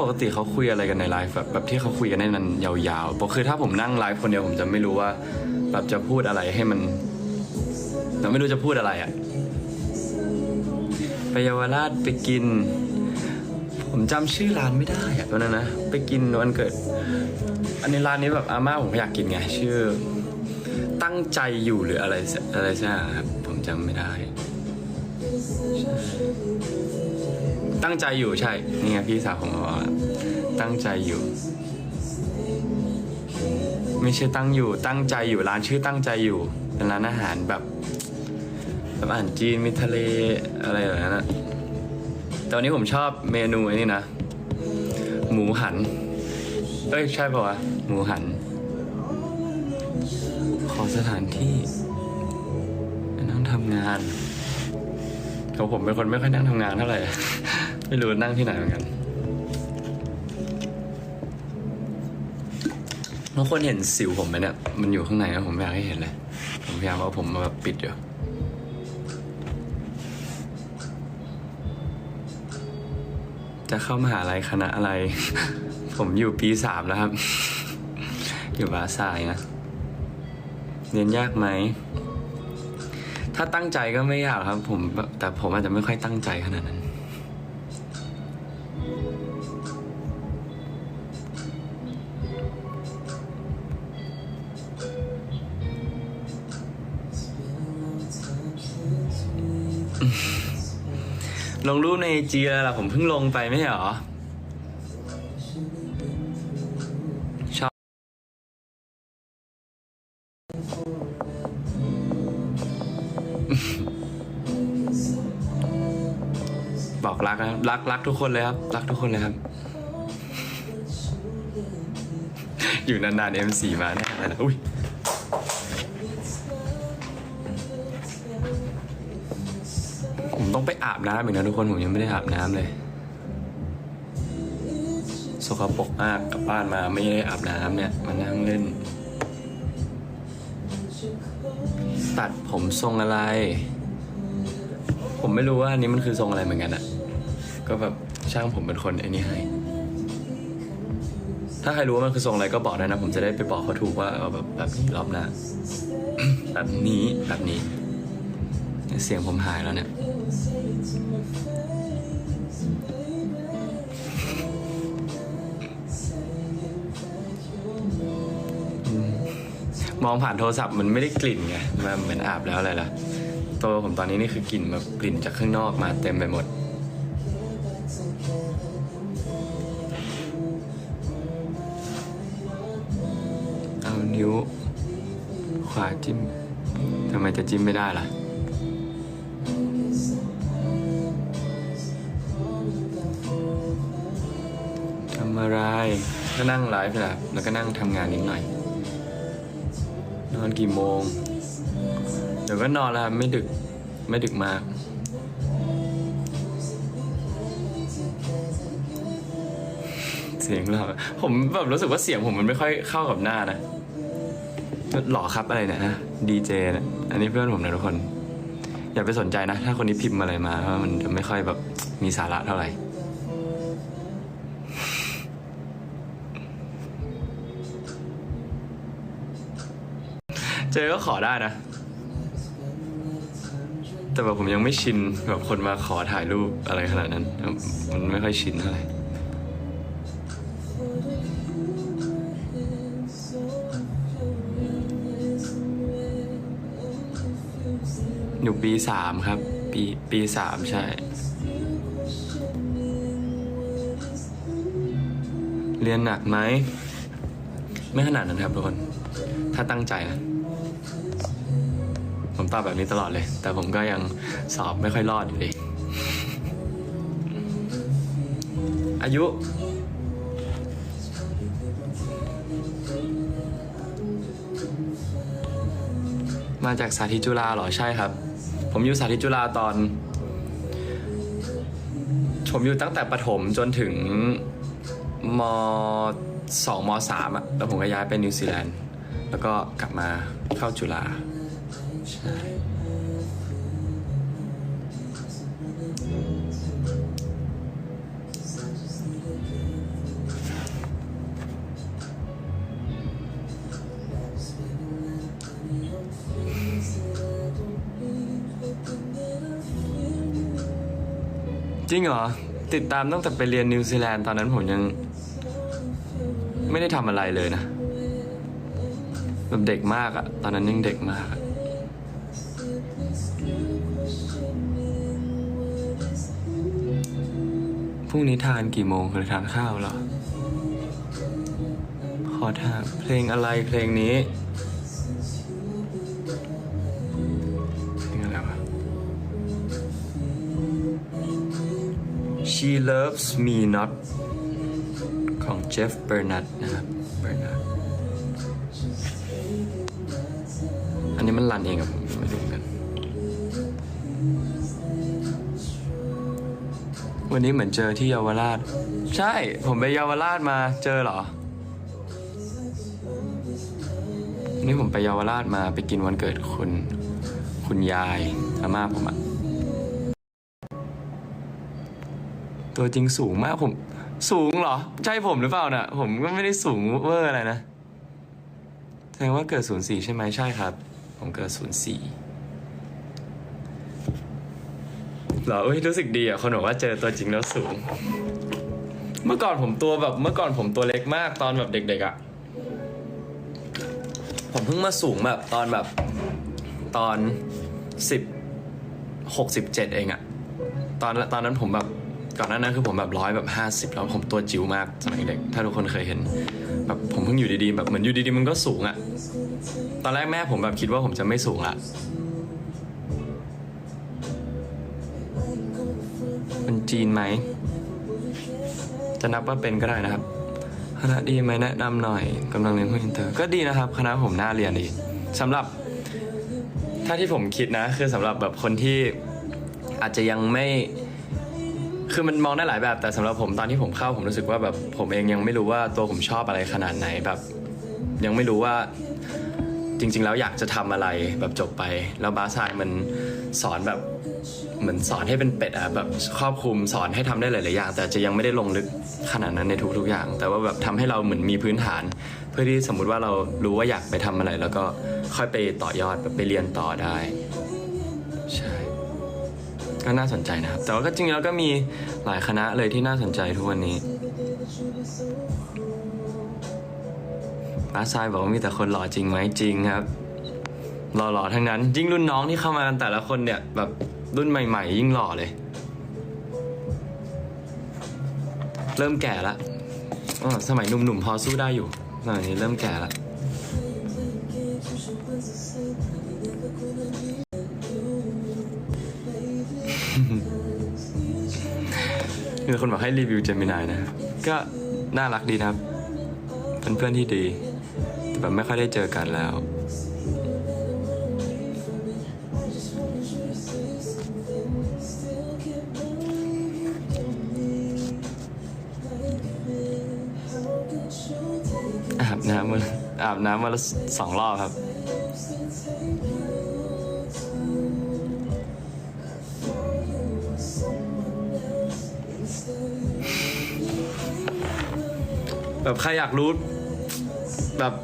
ปกติเขาคุยอะไรกันในไลฟ์แบบแบบที่เขาคุยกันในนั้นยาวๆปกคือถ้าผมนั่งไลฟ์คนเดียวผมจะไม่รู้ว่าแบบจะพูดอะไรให้มันเราไม่รู้จะพูดอะไรอะไปเยาวราชไปกิน ผมจำชื่อร้านไม่ได้อะตอนนั้นนะ ไปกินวันเกิด อันนี้ร้านนี้แบบอาม่าผมอยากกินไง ชื่อ ตั้งใจอยู่หรืออะไรสักอะไรสักอย่างครับผมจำไม่ได้ตั้งใจอยู่ใช่ นี่ไงพี่สาวผมบอกว่าตั้งใจอยู่ ไม่ใช่ตั้งอยู่ ตั้งใจอยู่ร้านชื่อตั้งใจอยู่เป็นร้านอาหารแบบแบบอาหารจีนมีทะเลอะไรแบบนั้นอะ แต่วันนี้ผมชอบเมนูนี่นะ หมูหัน เอ้ย ใช่ป่าวะ หมูหัน ขอสถานที่นั่งทำงานของผมเป็นคนไม่ค่อยนั่งทำงานเท่าไหร่ ไม่รู้นั่งที่ไหนเหมือนกันบางคนเห็นสิวผมไหมเนี่ย มันอยู่ข้างในนะผมไม่อยากให้เห็นเลย ผมพยายามเอาผมมาแบบปิดอยู่ จะเข้ามหาลัยคณะอะไร ผมอยู่ปีสามแล้วครับ อยู่บาสายนะ เรียนยากไหม ถ้าตั้งใจก็ไม่ยากครับ ผมแบบแต่ผมอาจจะไม่ค่อยตั้งใจขนาดนั้น ลงรูปในจีแล้วล่ะผมเพิ่งลงไปไม่ใช่เหรอ ชอบ บอกรักนะครับรักรักทุกคนเลยครับ รักทุกคนเลยครับ อยู่นานๆ M4 มาแน่เลยนะอุ้ย ต้องไปอาบน้ำอีกนะทุกคนผมยังไม่ได้อาบน้ำเลย สกปรกมากกลับบ้านมาไม่ได้อาบน้ำเนี่ยมานั่งเล่น ตัดผมทรงอะไร ผมไม่รู้ว่าอันนี้มันคือทรงอะไรเหมือนกันอะก็แบบช่างผมเป็นคนไอ้นี่ให้ถ้าใครรู้ว่ามันคือทรงอะไรก็บอกได้นะ ผมจะได้ไปบอกเขาถูกว่าเอาแบบแบบนี้รอบหน้าแบบนี้แบบนี้ เสียงผมหายแล้วเนี่ยมองผ่านโทรศัพท์มันไม่ได้กลิ่นไงมันเหมือนอาบแล้วอะไรล่ะ ตัวผมตอนนี้นี่คือกลิ่นแบบกลิ่นจากข้างนอกมาเต็มไปหมด เอานิ้ว ขวาจิ้มทำไมจะจิ้มไม่ได้ล่ะ ก็นั่งไลฟ์นะครับแล้วก็นั่งทำงานนิดหน่อย นอนกี่โมง เดี๋ยวก็นอนแล้วครับไม่ดึกไม่ดึกมาก เสียงหล่อผมแบบรู้สึกว่าเสียงผมมันไม่ค่อยเข้ากับหน้านะหล่อครับอะไรเนี่ยนะดีเจนะอันนี้เพื่อนผมนะทุกคน อย่าไปสนใจนะ ถ้าคนนี้พิมพ์อะไรมาเพราะว่ามันจะไม่ค่อยแบบมีสาระเท่าไหร่ เจอก็ขอได้นะ แต่แบบผมยังไม่ชินแบบคนมาขอถ่ายรูปอะไรขนาดนั้นมันไม่ค่อยชินเท่าไหร่อยู่ปีสามครับ ปีปีสามใช่ เรียนหนักไหม ไม่ขนาดนั้นครับทุกคน ถ้าตั้งใจนะ ตอบแบบนี้ตลอดเลย แต่ผมก็ยังสอบไม่ค่อยรอดอยู่ดีอายุมาจากสาธิตจุฬาเหรอใช่ครับ ผมอยู่สาธิตจุฬาตอน ผมอยู่ตั้งแต่ประถมจนถึงมสองมสามอะแล้วผมก็ย้ายไปนิวซีแลนด์ แล้วก็กลับมาเข้าจุฬา ริงเหรอ ติดตามตั้งแต่ไปเรียนนิวซีแลนด์ตอนนั้นผมยัง ไม่ได้ทำอะไรเลยนะ แบบเด็กมากอะตอนนั้นยังเด็กมากอะพรุ่งนี้ทานกี่โมงคือทานข้าวเหรอ ขอถามเพลงอะไรเพลงนี้ She Loves Me Not ของ Jeff Bernard นะครับ Bernard อันนี้มันรันเองกับผมไม่รู้กัน วันนี้เหมือนเจอที่เยาวราช ใช่ ผมไปเยาวราชมาเจอเหรอนนี่ผมไปเยาวราชมาไปกินวันเกิดคุณ คุณยายอาม่าผมอะ ตัวจริงสูงมากผม สูงเหรอ ใช่ผมหรือเปล่าน่ะ ผมก็ไม่ได้สูงเวอร์อะไรนะแสดงว่าเกิดศูนย์สี่ใช่ไหมใช่ครับ ผมเกิดศูนย์สี่เหรอเอ้ยรู้สึกดีอะคนบอกว่าเจอตัวจริงแล้วสูง เมื่อก่อนผมตัวแบบ เมื่อก่อนผมตัวเล็กมากตอนแบบเด็กๆอะ ผมเพิ่งมาสูงแบบตอนแบบตอนสิบหกสิบเจ็ดเองอะ ตอนตอนนั้นผมแบบ ก่อนหน้านั้นคือผมแบบร้อยแบบห้าสิบแล้วผมตัวจิ๋วมากสมัยเด็ก ถ้าทุกคนเคยเห็น แบบผมเพิ่งอยู่ดีๆแบบเหมือนอยู่ดีๆมันก็สูงอะตอนแรกแม่ผมแบบคิดว่าผมจะไม่สูงละเป็นจีนไหม จะนับว่าเป็นก็ได้นะครับ คณะดีไหมแนะนำหน่อยกำลังเรียนหุ้นอินเตอร์ ก็ดีนะครับ คณะผมน่าเรียนดีสำหรับ ถ้าที่ผมคิดนะ คือสำหรับแบบคนที่อาจจะยังไม่ คือมันมองได้หลายแบบแต่สำหรับผมตอนที่ผมเข้าผมรู้สึกว่าแบบผมเองยังไม่รู้ว่าตัวผมชอบอะไรขนาดไหนแบบ ยังไม่รู้ว่าจริง ๆ แล้วอยากจะทำอะไรแบบจบไป แล้วบาซายมันสอนแบบเหมือนสอนให้เป็นเป็ดอะแบบครอบคลุมสอนให้ทำได้หลายๆอย่างแต่จะยังไม่ได้ลงลึกขนาดนั้นในทุกๆอย่าง แต่ว่าแบบทำให้เราเหมือนมีพื้นฐาน เพื่อที่สมมุติว่าเรารู้ว่าอยากไปทำอะไร แล้วก็ค่อยไปต่อยอดแบบไปเรียนต่อได้ ก็น่าสนใจนะครับ แต่ว่าก็จริงแล้วก็มีหลายคณะเลยที่น่าสนใจทุกวันนี้ป้าทรายบอกว่ามีแต่คนหล่อจริงไหมจริงครับหล่อๆทั้งนั้น ยิ่งรุ่นน้องที่เข้ามากันแต่ละคนเนี่ยแบบรุ่นใหม่ ๆ ยิ่งหล่อเลย เริ่มแก่ละอ๋อสมัยหนุ่มๆพอสู้ได้อยู่สมัยนี้เริ่มแก่ละ มีคนบอกให้รีวิวเจมินายนะ ก็น่ารักดีนะครับ เป็นเพื่อนที่ดี แต่แบบไม่ค่อยได้เจอกันแล้ว อาบน้ำวันอาบน้ำวันละสองรอบครับ แบบใครอยากรู้ แบบ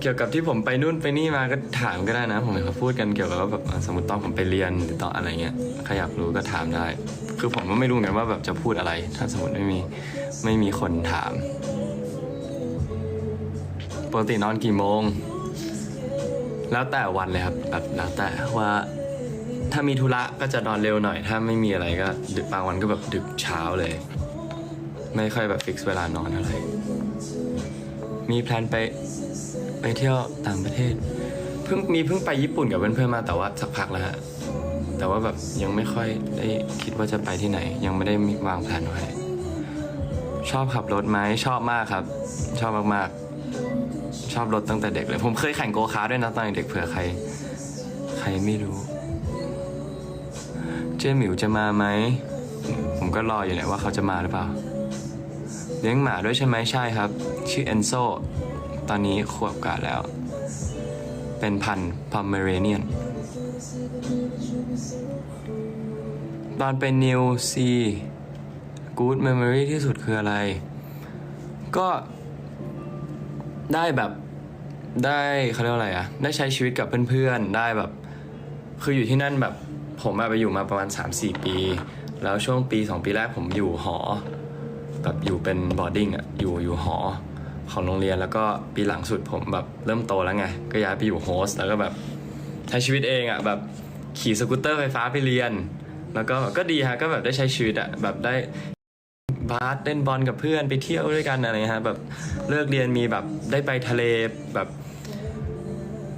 เกี่ยวกับที่ผมไปนู่นไปนี่มาก็ถามก็ได้นะ ผมเห็นเขาพูดกันเกี่ยวกับว่าแบบอะสมมติตอนผมไปเรียนหรือตอนอะไรเงี้ยใครอยากรู้ก็ถามได้ คือผมก็ไม่รู้เหมือนกันว่าแบบจะพูดอะไร ถ้าสมมติไม่มีไม่มีคนถามปกตินอนกี่โมง แล้วแต่วันเลยครับแบบแล้วแต่ว่าถ้ามีธุระก็จะนอนเร็วหน่อย ถ้าไม่มีอะไรก็ดึกบางวันก็แบบดึกเช้าเลย ไม่ค่อยแบบฟิกซ์เวลานอนอะไร มีแพลนไปไปเที่ยวต่างประเทศ เพิ่งมีเพิ่งไปญี่ปุ่นกับเพื่อนๆมาแต่ว่าสักพักแล้วฮะแต่ว่าแบบยังไม่ค่อยได้คิดว่าจะไปที่ไหน ยังไม่ได้มีวางแผนไว้ชอบขับรถไหมชอบมากครับ ชอบมากๆ ชอบรถตั้งแต่เด็กเลย ผมเคยแข่งโกคาร์ด้วยนะตอนเด็กเผื่อใคร ใครไม่รู้ เจ๊หมิวจะมาไหมผมก็รออยู่เนี่ยว่าเขาจะมาหรือเปล่า เลี้ยงหมาด้วยใช่ไหมใช่ครับ ชื่อเอนโซตอนนี้ขวบกว่าแล้ว เป็นพันธ์พอมเมเรเนียน ตอนเป็นนิวซีกู๊ดเมมโมรีที่สุดคืออะไร ก็ได้แบบได้เขาเรียกว่าอะไรอะได้ใช้ชีวิตกับเพื่อนๆ ได้แบบ คืออยู่ที่นั่นแบบผมไปอยู่มาประมาณ 3-4 ปี แล้วช่วงปี 2 ปีแรกผมอยู่หอ แบบอยู่เป็นบอร์ดิ้งอะอยู่อยู่หอ ของโรงเรียนแล้วก็ปีหลังสุดผมแบบเริ่มโตแล้วไง ก็ย้ายไปอยู่โฮสต์แล้วก็แบบใช้ชีวิตเองอะแบบขี่สกูตเตอร์ไฟฟ้าไปเรียน แล้วก็ก็ดีฮะก็แบบได้ใช้ชีวิตอะแบบได้บาสเล่นบอลกับเพื่อนไปเที่ยวด้วยกันอะไรเงี้ยฮะแบบเลิกเรียนมีแบบได้ไปทะเลแบบ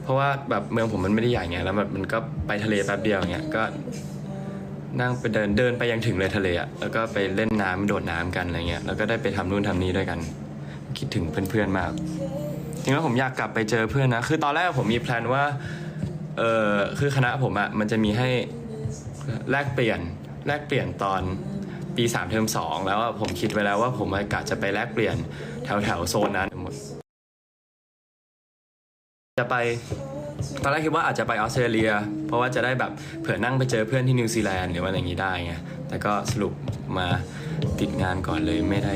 เพราะว่าแบบเมืองผมมันไม่ได้ใหญ่ไงแล้วแบบมันก็ไปทะเลแป๊บเดียวเงี้ยก็นั่งไปเดินเดินไปยังถึงเลยทะเลอะแล้วก็ไปเล่นน้ำโดดน้ำกันอะไรเงี้ยแล้วก็ได้ไปทำนู่นทำนี่ด้วยกัน คิดถึงเพื่อนๆมากจริงๆแล้วผมอยากกลับไปเจอเพื่อนนะ คือตอนแรกผมมีแพลนว่า เออคือคณะผมอะมันจะมีให้แลกเปลี่ยนแลกเปลี่ยนตอนปีสามเทอมสองแล้วอะผมคิดไว้แล้วว่าผมกะจะไปแลกเปลี่ยนแถวแถวๆโซนนั้นหมดจะไปตอนแรกคิดว่าอาจจะไปออสเตรเลีย เพราะว่าจะได้แบบเผื่อนั่งไปเจอเพื่อนที่นิวซีแลนด์หรือว่าอะไรอย่างนี้ได้ไงแต่ก็สรุปมาติดงานก่อนเลยไม่ได้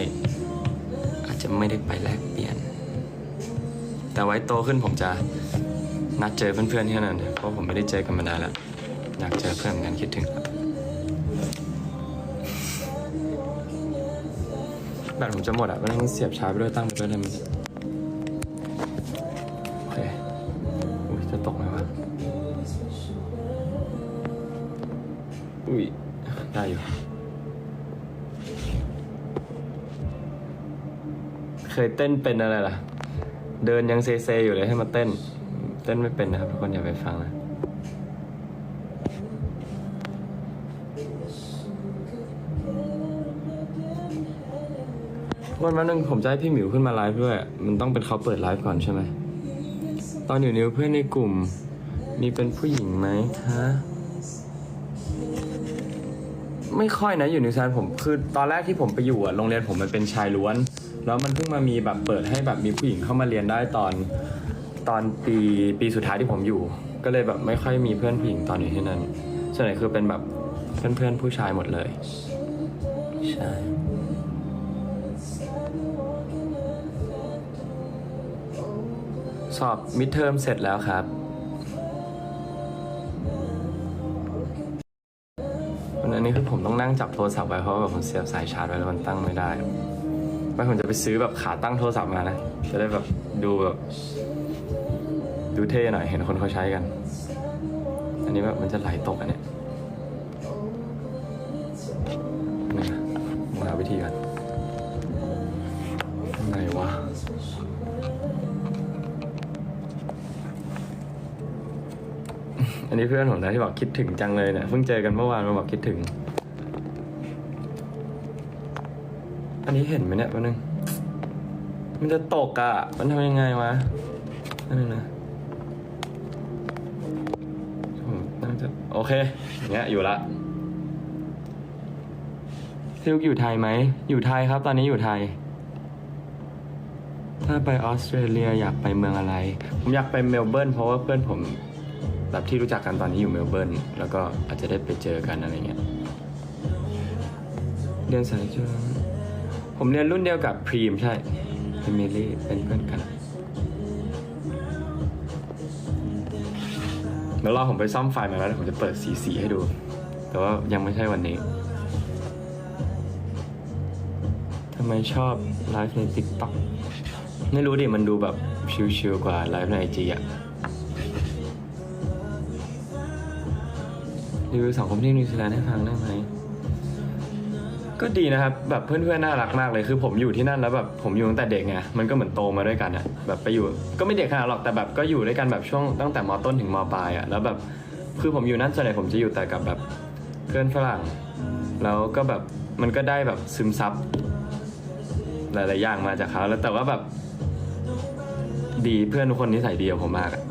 จะไม่ได้ไปแลกเปลี่ยน แต่ไว้โตขึ้นผมจะนัดเจอเพื่อนๆที่นั่นเพราะผมไม่ได้เจอกันมานานแล้วอยากเจอเพื่อนเหมือนกันคิดถึงครับแบตผมจะหมดอะก็ต้องเสียบชาร์จไปด้วยตั้งไปด้วยเลยมันโอเคอุ้ยจะตกไหมวะอุ้ยได้อยู่ เคยเต้นเป็นอะไรล่ะ เดินยังเซเซอยู่เลยให้มาเต้น เต้นไม่เป็นนะครับทุกคนอย่าไปฟังนะวันวันหนึ่งผมจะให้พี่หมิวขึ้นมาไลฟ์ด้วย มันต้องเป็นเขาเปิดไลฟ์ก่อนใช่ไหม ตอนอยู่นิวเพื่อนในกลุ่ม มีเป็นผู้หญิงไหมคะ ไม่ค่อยนะอยู่นิวซีแลนผมคือตอนแรกที่ผมไปอยู่อะโรงเรียนผมมันเป็นชายล้วน แล้วมันเพิ่งมามีแบบเปิดให้แบบมีผู้หญิงเข้ามาเรียนได้ตอนตอนปีปีสุดท้ายที่ผมอยู่ ก็เลยแบบไม่ค่อยมีเพื่อนผู้หญิงตอนอยู่ที่นั่นส่วนใหญ่คือเป็นแบบเพื่อนเพื่อนๆผู้ชายหมดเลยใช่สอบมิดเทอมเสร็จแล้วครับวันนั้คือผมต้องนั่งจับโทรศัพท์ไว้เพราะว่าผมเสียบสายชาร์จไว้แล้วมันตั้งไม่ได้ ไม่ผมจะไปซื้อแบบขาตั้งโทรศัพท์มานะ จะได้แบบดูแบบดูเท่หน่อยเห็นคนเขาใช้กัน อันนี้แบบมันจะไหลตกอันเนี้ยนี่นะผมหาวิธีก่อนไงวะอันนี้เพื่อนผมนะที่บอกคิดถึงจังเลยเนี่ยเพิ่งเจอกันเมื่อวานมาบอกคิดถึง นนี้เห็นไหมเนี่ยวันนึง มันจะตกอะ มันทำยังไงวะนั่นงนะผมน่าจะโอเคอย่างเงี้ยอยู่ละพี่ลูกอยู่ไทยไหม อยู่ไทยครับ ตอนนี้อยู่ไทย ถ้าไปออสเตรเลียอยากไปเมืองอะไร ผมอยากไปเมลเบิร์นเพราะว่าเพื่อนผมแบบที่รู้จักกันตอนนี้อยู่เมลเบิร์นแล้วก็อาจจะได้ไปเจอกันอะไรเงี้ยเรียนสายจุฬา ผมเรียนรุ่นเดียวกับพรีมใช่เอมิลี่เป็นเพื่อนกันเดี๋ยวรอผมไปซ่อมไฟมาแล้วเดี๋ยวผมจะเปิดสีสีให้ดู แต่ว่ายังไม่ใช่วันนี้ทำไมชอบไลฟ์ใน TikTok ไม่รู้ดิมันดูแบบชิลๆกว่าไลฟ์ในไอจีอะรีวิวสังคมที่นิวซีแลนด์ให้ฟังได้ไหม ก็ดีนะครับแบบเพื่อนๆน่ารักมากเลยคือผมอยู่ที่นั่นแล้วแบบผมอยู่ตั้งแต่เด็กไงมันก็เหมือนโตมาด้วยกันอะแบบไปอยู่ก็ไม่เด็กขนาดหรอกแต่แบบก็อยู่ด้วยกันแบบช่วงตั้งแต่มต้นถึงมปลายอะแล้วแบบคือผมอยู่นั่นส่วนใหญ่ผมจะอยู่แต่กับแบบเพื่อนฝรั่ง แล้วก็แบบมันก็ได้แบบซึมซับหลายๆอย่างมาจากเขาแล้วแต่ว่าแบบ ดีเพื่อนทุกคนนิสัยดีกับผมมากอะ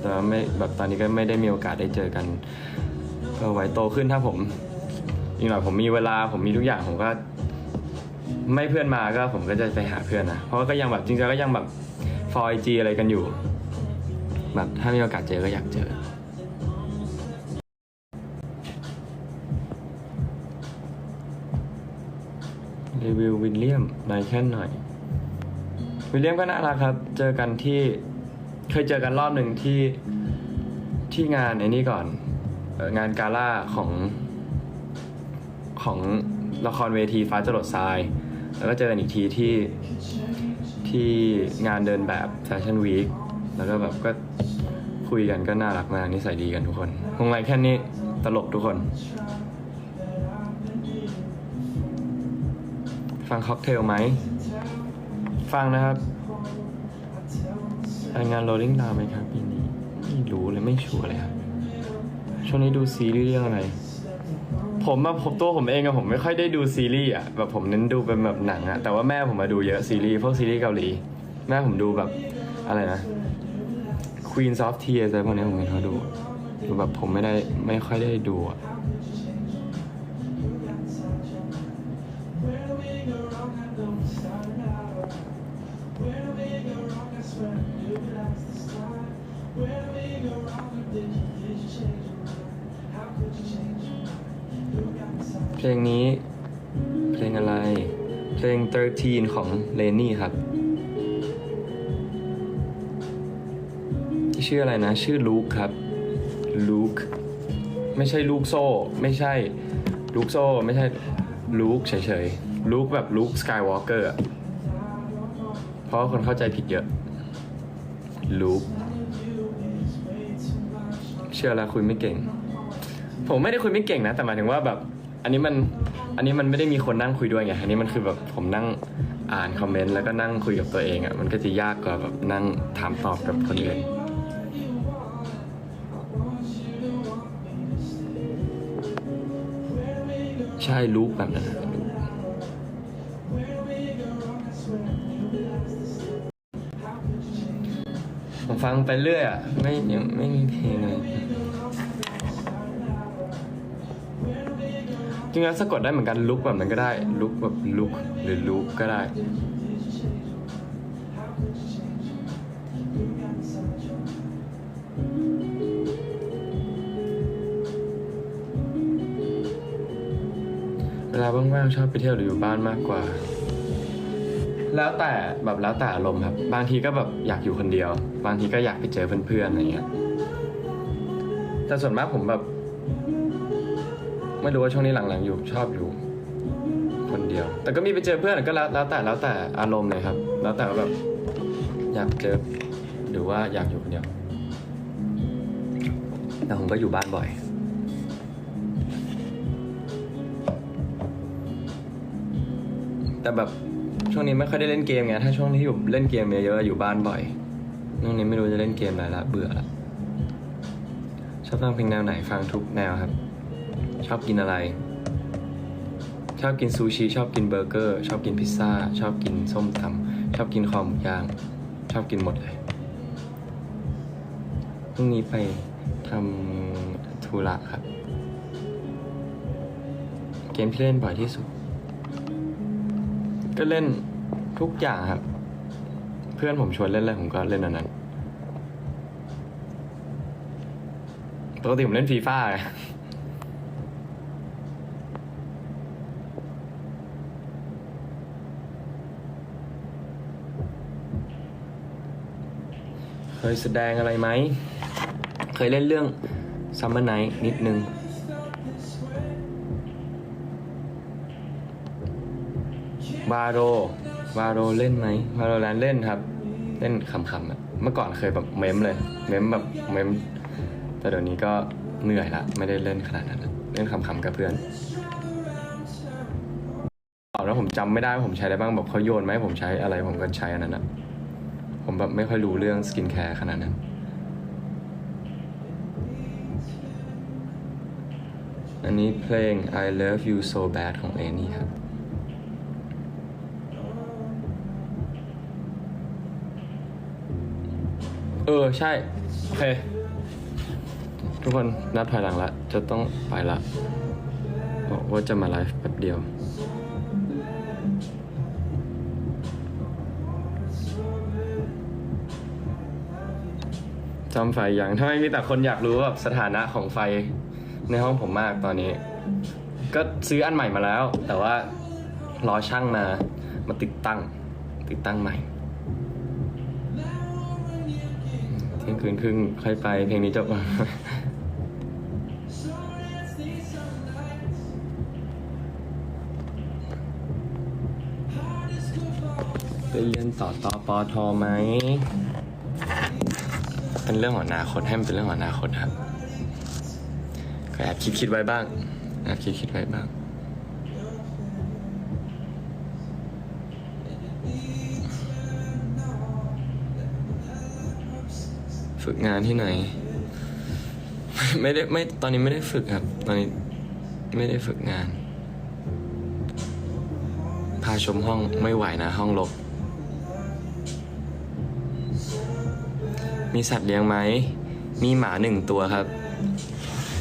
แต่ว่าไม่แบบตอนนี้ก็ไม่ได้มีโอกาสได้เจอกันก็ไว้โตขึ้นถ้าผม อีกหน่อยผมมีเวลาผมมีทุกอย่างผมก็ไม่เพื่อนมาก็ผมก็จะไปหาเพื่อนนะเพราะก็ยังแบบจริงๆก็ยังแบบฟอยจีอะไรกันอยู่ แบบถ้ามีโอกาสเจอก็อยากเจอ รีวิววิลเลียมนายแค่หน่อย วิลเลียมก็น่ารักครับ เจอกันที่เคยเจอกันรอบหนึ่งที่ที่งานไอ้นี่ก่อนงานกาล่าของ ของละครเวทีฟ้าจรดทราย แล้วก็เจอกันอีกทีที่ที่งานเดินแบบแฟชั่นวีคแล้วก็แบบก็คุยกันก็น่ารักมากนิสัยดีกันทุกคนคงไรแค่นี้ตลกทุกคน ฟังค็อกเทลไหม ฟังนะครับงาน Rolling Down ไหมครับปีนี้ ไม่รู้เลยไม่ชัวร์เลยครับ ช่วงนี้ดูซีรีส์เรื่องอะไร ผมอะผมตัวผมเองอะผมไม่ค่อยได้ดูซีรีส์อะแบบผมเน้นดูเป็นแบบหนังอะแต่ว่าแม่ผมมาดูเยอะซีรีส์พวกซีรีส์เกาหลี แม่ผมดูแบบอะไรนะ Queen of Tears อะไรพวกนี้ผมเห็นเขาดูดูแบบผมไม่ได้ไม่ค่อยได้ดูอะ เพลงนี้ เพลงอะไร เพลง 13 ของเลนนี่ครับ ที่ชื่ออะไรนะ ชื่อลูคครับลูคไม่ใช่ลูกโซ่ ไม่ใช่ลูกโซ่ ไม่ใช่ลูคเฉยๆลูคแบบลูคสกายวอล์กเกอร์เพราะคนเข้าใจผิดเยอะลูคเชื่อแล้วคุยไม่เก่ง ผมไม่ได้คุยไม่เก่งนะ แต่หมายถึงว่าแบบ อันนี้มันอันนี้มันไม่ได้มีคนนั่งคุยด้วยไงอันนี้มันคือแบบผมนั่งอ่านคอมเมนต์แล้วก็นั่งคุยกับตัวเองอะ่ะมันก็จะยากกว่าแบบนั่งถามตอบกับคนอื่นใช่ลูกแบบนั้นผมฟังไปเรื่อยอะไม่ยังไม่มีเพลงเลย จริงๆสะกดได้เหมือนกันลุกแบบนั้นก็ได้ลุกแบบลุกหรือลุกก็ได้ เวลาว่างๆชอบไปเที่ยวหรืออยู่บ้านมากกว่า แล้วแต่แบบแล้วแต่อารมณ์ครับ บางทีก็แบบอยากอยู่คนเดียว บางทีก็อยากไปเจอเพื่อนๆอะไรเงี้ยแต่ส่วนมากผมแบบ ไม่รู้ว่าช่วงนี้หลังๆอยู่ชอบอยู่ คนเดียว แต่ก็มีไปเจอเพื่อนก็แล้วแล้วแต่แล้วแต่อารมณ์เลยครับ แล้วแต่ว่าแบบอยากเจอหรือว่าอยากอยู่คนเดียว แต่ผมก็อยู่บ้านบ่อย แต่แบบช่วงนี้ไม่ค่อยได้เล่นเกมไงถ้าช่วงที่อยู่เล่นเกมเยอะๆอยู่บ้านบ่อยช่วงนี้ไม่รู้จะเล่นเกมอะไรละเบื่อละชอบฟังเพลงแนวไหนฟังทุกแนวครับ ชอบกินอะไร ชอบกินซูชิ ชอบกินเบอร์เกอร์ ชอบกินพิซซ่า ชอบกินส้มตำชอบกินคอหมูย่าง ชอบกินหมดเลยพรุ่งนี้ไปทำธุระครับ เกมที่เล่นบ่อยที่สุด ก็เล่นทุกอย่างครับ เพื่อนผมชวนเล่นอะไรผมก็เล่นอันนั้นปกติผมเล่นฟีฟ่าไง เค ยแสดงอะไรไหม เคยเล่นเรื่อง Summer Night นิดนึง วาโร วาโรเล่นไหม วาโรแลนเล่นครับ เล่นขำๆอะเมื่อก่อนเคยแบบเมมเลย เมมแบบเมม แต่เดี๋ยวนี้ก็เหนื่อยละ ไม่ได้เล่นขนาดนั้นละเล่นขำๆกับเพื่อนตอบแล้วผมจำไม่ได้ว่าผมใช้อะไรบ้างแบบเขาโยนไหมผมใช้อะไรผมก็ใช้อันนั้นอะ แบบไม่ค่อยรู้เรื่องสกินแคร์ขนาดนั้นอันนี้เพลง I Love You So Bad ของเอนี่ครับเออ ใช่ โอเค ทุกคนนับถอยหลังละ จะต้องไปละ บอกว่าจะมาไลฟ์แป๊บเดียว ซ่อมไฟยังทำไมมีแต่คนอยากรู้แบบสถานะของไฟในห้องผมมากตอนนี้ ก็ซื้ออันใหม่มาแล้ว แต่ว่ารอช่างมามาติดตั้ง ติดตั้งใหม่เที่ยงคืนครึ่งค่อยไปเพลงนี้จบไปเรียนต่อต่อปอทอไหม เป็นเรื่องของอนาคตให้มันเป็นเรื่องของอนาคตครับก็แอบคิดคิดไว้บ้างแอบคิดคิดไว้บ้าง ฝึกงานที่ไหน ไม่ได้ไม่ตอนนี้ไม่ได้ฝึกครับ ตอนนี้ไม่ได้ฝึกงาน พาชมห้องไม่ไหวนะห้องรก มีสัตว์เลี้ยงไหม มีหมาหนึ่งตัวครับ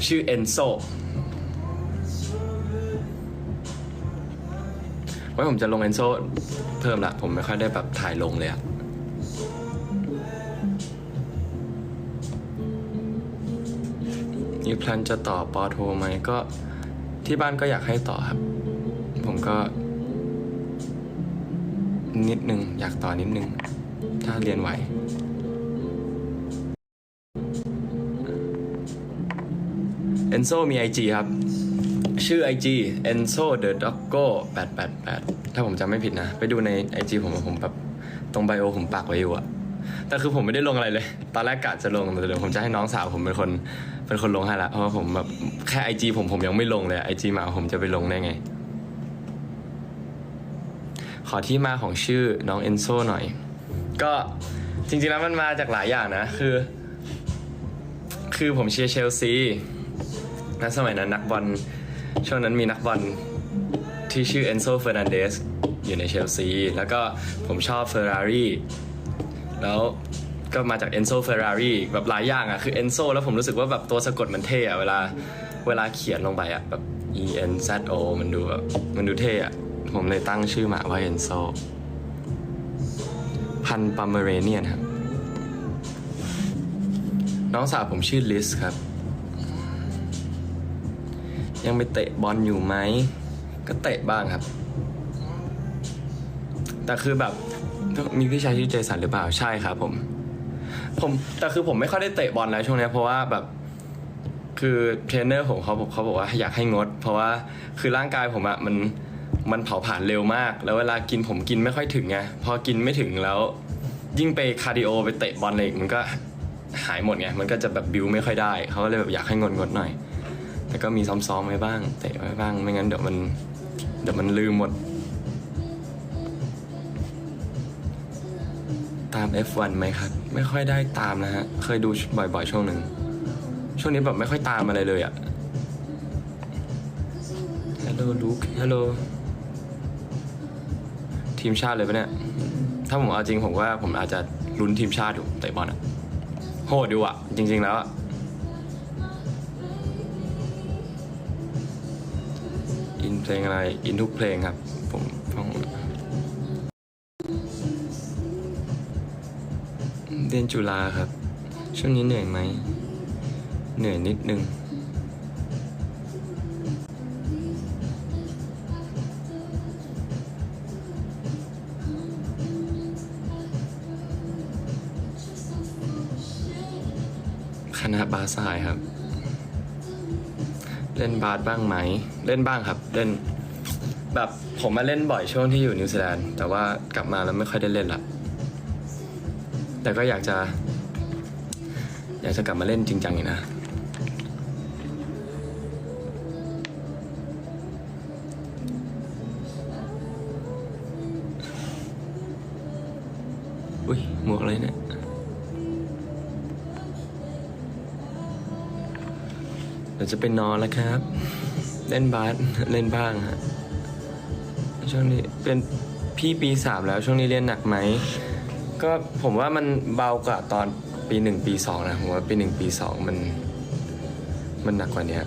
ชื่อเอนโซไว้ผมจะลงเอนโซเพิ่มละ ผมไม่ค่อยได้แบบถ่ายลงเลยอะมีแพลนจะต่อปอโทไหมก็ที่บ้านก็อยากให้ต่อครับ ผมก็ นิดนึง อยากต่อนิดนึง ถ้าเรียนไหว อนโซมี IG ครับ ชื่อ IG Enzo the Doggo 888 ถ้าผมจำไม่ผิดนะ ไปดูใน IG ผมผมแบบตรงไบโอผมปักไว้อยู่อะแต่คือผมไม่ได้ลงอะไรเลย ตอนแรกกะจะลงแต่เดี๋ยวผมจะให้น้องสาวผมเป็นคนเป็นคนลงให้ละเพราะว่าผมแบบแค่ IG ผมผมยังไม่ลงเลย IG หมาผมจะไปลงได้ไง ขอที่มาของชื่อน้องเอนโซหน่อย ก็จริงๆแล้วมันมาจากหลายอย่างนะ คือ คือผมเชียร์เชลซี ณสมัยนั้นนักบอลช่วงนั้นมีนักบอลที่ชื่อเอนโซเฟอร์นันเดสอยู่ในเชลซี แล้วก็ผมชอบเฟอร์รารี่แล้วก็มาจากเอนโซเฟอร์รารี่แบบหลายอย่างอะ คือเอนโซแล้วผมรู้สึกว่าแบบตัวสะกดมันเท่อะเวลาเวลาเขียนลงไปอะแบบ E N Z O มันดูแบบมันดูเท่อะผมเลยตั้งชื่อหมาว่าเอนโซพันปามเมเรเนียนครับ น้องสาวผมชื่อลิสครับ ยังไปเตะบอลอยู่ไหม ก็เตะบ้างครับ แต่คือแบบมีพี่ชายชื่อเจสันหรือเปล่าใช่ครับผม ผมแต่คือผมไม่ค่อยได้เตะบอลแล้วช่วงนี้เพราะว่าแบบคือเทรนเนอร์ผมเขาบอกเขาบอกว่าอยากให้งด เพราะว่าคือร่างกายผมอะมันมันเผาผลาญเร็วมาก แล้วเวลากินผมกินไม่ค่อยถึงไงพอกินไม่ถึงแล้ว ยิ่งไปคาร์ดิโอไปเตะบอลอะไรมันก็หายหมดไงมันก็จะแบบบิวไม่ค่อยได้เขาก็เลยแบบอยากให้งดงดหน่อย แต่ก็มีซ้อมๆไว้บ้างเตะไว้บ้างไม่งั้นเดี๋ยวมันเดี๋ยวมันลืมหมด ตาม F1 ไหมครับ ไม่ค่อยได้ตามนะฮะ เคยดูบ่อยๆ ช่วงหนึ่ง ช่วงนี้แบบไม่ค่อยตามอะไรเลยอะ Hello Luke Hello ทีมชาติเลยปะเนี่ย ถ้าผมเอาจริงผมว่าผมอาจจะลุ้นทีมชาติอยู่เตะบอลอะโหดดูอะจริง ๆ แล้วอะ เพลงอะไรอินทุกเพลงครับ ผมฟังเรียนจุฬาครับ ช่วงนี้เหนื่อยไหม เหนื่อยนิดนึงคณะบาสายครับ เล่นบาสบ้างไหม เล่นบ้างครับเล่น แบบผมมาเล่นบ่อยช่วงที่อยู่นิวซีแลนด์แต่ว่ากลับมาแล้วไม่ค่อยได้เล่นละแต่ก็อยากจะ อยากจะกลับมาเล่นจริงจังอีกนะอุ้ยหมวกอะไรเนี่ย จะไปนอนแล้วครับ เล่นบาสเล่นบ้างฮะช่วงนี้เป็นพี่ปีสามแล้วช่วงนี้เรียนหนักไหมก็ผมว่ามันเบากว่าตอนปีหนึ่งปีสองนะผมว่าปีหนึ่งปีสองมันมันหนักกว่านี้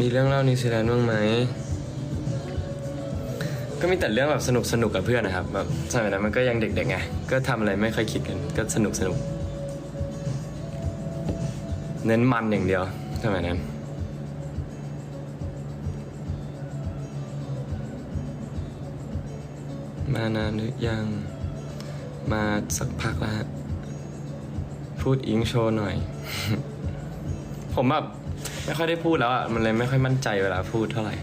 มีเรื่องเล่านิวซีแลนด์บ้างไหม ก็มีแต่เรื่องแบบสนุกสนุกกับเพื่อนนะครับแบบสมัยนั้นมันก็ยังเด็กๆไงก็ทำอะไรไม่ค่อยคิดกันก็สนุกสนุกเน้นมันอย่างเดียวสมัยนั้น มานานหรือยังมาสักพักแล้วฮะพูดอิงโชว์หน่อย ผมแบบไม่ค่อยได้พูดแล้วอะมันเลยไม่ค่อยมั่นใจเวลาพูดเท่าไหร่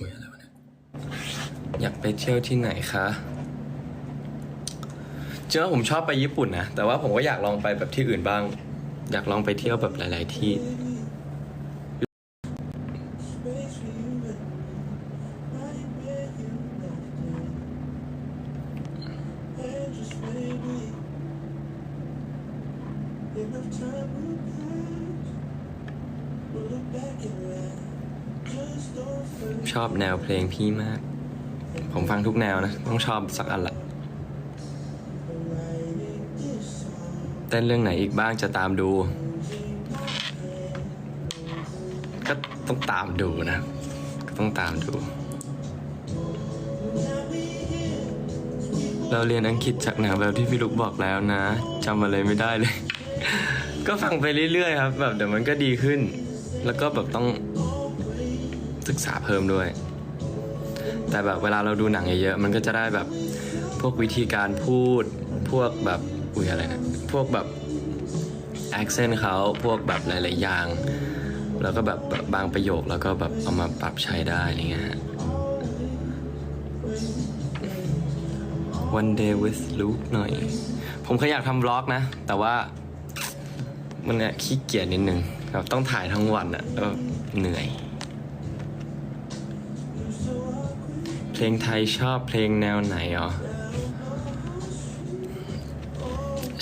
อุ๊ยอะไรวะเนี่ยอยากไป เที่ยวที่ไหนคะเจอผมชอบไปญี่ปุ่นนะ แต่ว่าผมก็อยากลองไปแบบที่อื่นบ้าง อยากลองไปเที่ยวแบบหลาย ๆ ที่ชอบแนวเพลงพี่มาก ผมฟังทุกแนวนะ ต้องชอบสักอันละเต้นเรื่องไหนอีกบ้างจะตามดู ก็ต้องตามดูนะ ก็ต้องตามดู เราเรียนอังกฤษจากหนังแบบที่พี่ลุกบอกแล้วนะจำอะไรไม่ได้เลย ก็ฟังไปเรื่อยๆครับ แบบเดี๋ยวมันก็ดีขึ้น แล้วก็แบบต้องศึกษาเพิ่มด้วย แต่แบบเวลาเราดูหนังเยอะๆมันก็จะได้แบบพวกวิธีการพูด พวกแบบอุ้ยอะไรนะพวกแบบ accent เขาพวกแบบหลายๆอย่าง แล้วก็แบบบางประโยคแล้วก็แบบเอามาปรับใช้ได้อะไรเงี้ยฮะ One day with Luke หน่อย ผมเคยอยากทำบล็อกนะ แต่ว่ามันเนี่ยขี้เกียจนิดนึงแบบต้องถ่ายทั้งวันอะแล้วเหนื่อย งไทยชอบเพลงแนวไหนอ๋อ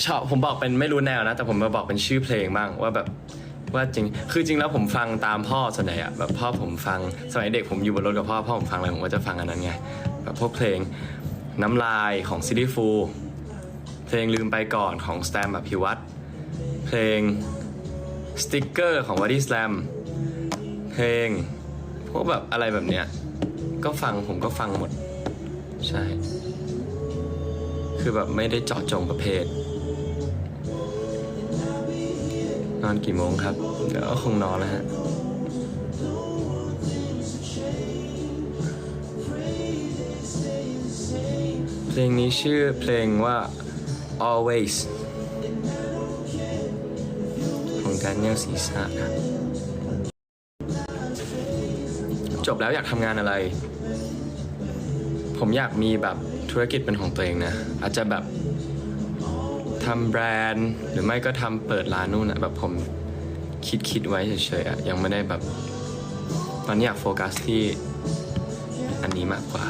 ชอบผมบอกเป็นไม่รู้แนวนะ แต่ผมมาบอกเป็นชื่อเพลงบ้างว่าแบบว่าจริงคือจริงแล้วผมฟังตามพ่อส่วนใหญ่อะแบบพ่อผมฟังสมัยเด็กผมอยู่บนรถกับพ่อพ่อผมฟังอะไรผมก็จะฟังอันนั้นไงแบบพวกเพลงน้ำลายของซิตี้ฟูเพลงลืมไปก่อนของสแตมอภิวัตรเพลงสติ๊กเกอร์ของว o ดี้สแลมเพลงพวกแบบอะไรแบบเนี้ย ก็ฟังผมก็ฟังหมด ใช่ คือแบบไม่ได้เจาะจงประเภท นอนกี่โมงครับเดี๋ยวก็คงนอนแล้วฮะเพลงนี้ชื่อเพลงว่า always ของ Daniel c ี บจบแล้วอยากทำงานอะไร ผมอยากมีแบบธุรกิจเป็นของตัวเองนะ อาจจะแบบทำแบรนด์หรือไม่ก็ทำเปิดร้านนู่นอะแบบผมคิดคิดไว้เฉยๆอะยังไม่ได้แบบ ตอนนี้อยากโฟกัสที่อันนี้มากกว่า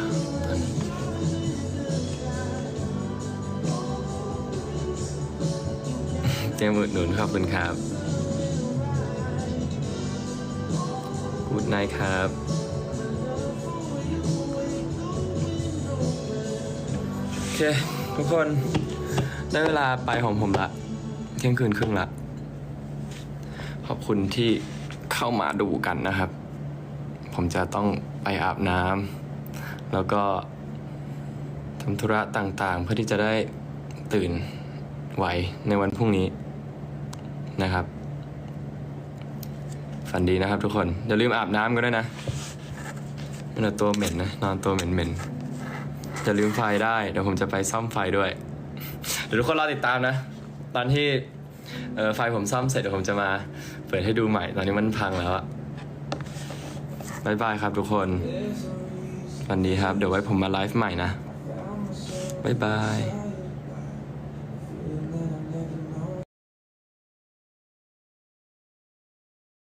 ตอนนี้เตรียมอุดหนุนขอบคุณครับ กูดไนครับ เค ทุกคน ได้เวลาไปของผมละเที่ยงคืนครึ่งละ ขอบคุณที่เข้ามาดูกันนะครับ ผมจะต้องไปอาบน้ำแล้วก็ทำธุระต่างๆ เพื่อที่จะได้ตื่นไหวในวันพรุ่งนี้นะครับ ฝันดีนะครับทุกคน อย่าลืมอาบน้ำกันด้วยนะม่นอนตัวเหม็นนะ นอนตัวเหม็นๆ จะลืมไฟได้ เดี๋ยวผมจะไปซ่อมไฟด้วย เดี๋ยวทุกคนรอติดตามนะ ตอนที่เอ่อไฟผมซ่อมเสร็จเดี๋ยวผมจะมาเปิดให้ดูใหม่ ตอนนี้มันพังแล้วอะบายบายครับทุกคน วันดีครับ เดี๋ยวไว้ผมมาไลฟ์ใหม่นะบายบาย